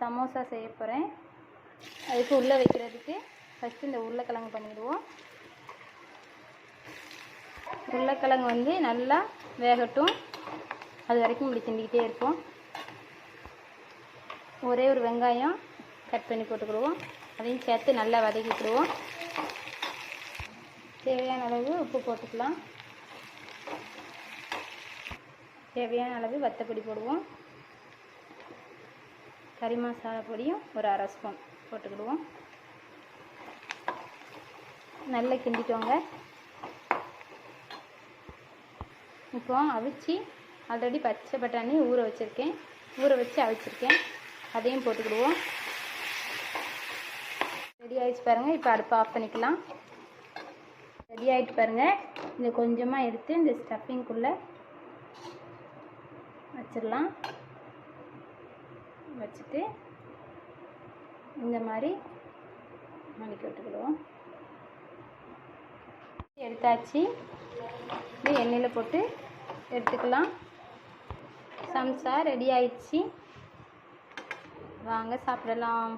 சமோசா செய்ய போகிறேன் அதுக்கு உள்ளே வைக்கிறதுக்கு ஃபஸ்ட்டு இந்த உருளைக்கிழங்கு பண்ணிடுவோம். உருளைக்கிழங்கு வந்து நல்லா வேகட்டும். அது வரைக்கும் இப்படி கிண்டிக்கிட்டே இருப்போம். ஒரே ஒரு வெங்காயம் கட் பண்ணி போட்டுக்கிடுவோம். அதையும் சேர்த்து நல்லா வதக்கிக்கிடுவோம் தேவையான அளவு உப்பு போட்டுக்கலாம். தேவையான அளவு வத்தப்பொடி போடுவோம். கறி மசாலா பொடியும் ஒரு அரை ஸ்பூன் போட்டுக்கிடுவோம். நல்லா கிண்டிக்கோங்க. இப்போ அவிச்சு ஆல்ரெடி பச்சை பட்டாணி ஊற வச்சுருக்கேன். ஊற வச்சு அவிச்சிருக்கேன். அதையும் போட்டுக்கிடுவோம். ரெடி ஆகிடுச்சு பாருங்கள் இப்போ அடுப்பை ஆஃப் பண்ணிக்கலாம். ரெடி ஆகிட்டு பாருங்கள் இதை கொஞ்சமாக எடுத்து இந்த ஸ்டஃபிங்குள்ளே வச்சிடலாம். வச்சுட்டு இந்த மாதிரி மடிக்க விட்டுக்கிடுவோம். எடுத்தாச்சு. இது எண்ணெயில் போட்டு எடுத்துக்கலாம். சம்சா ரெடி ஆயிடுச்சு. வாங்க சாப்பிடலாம்.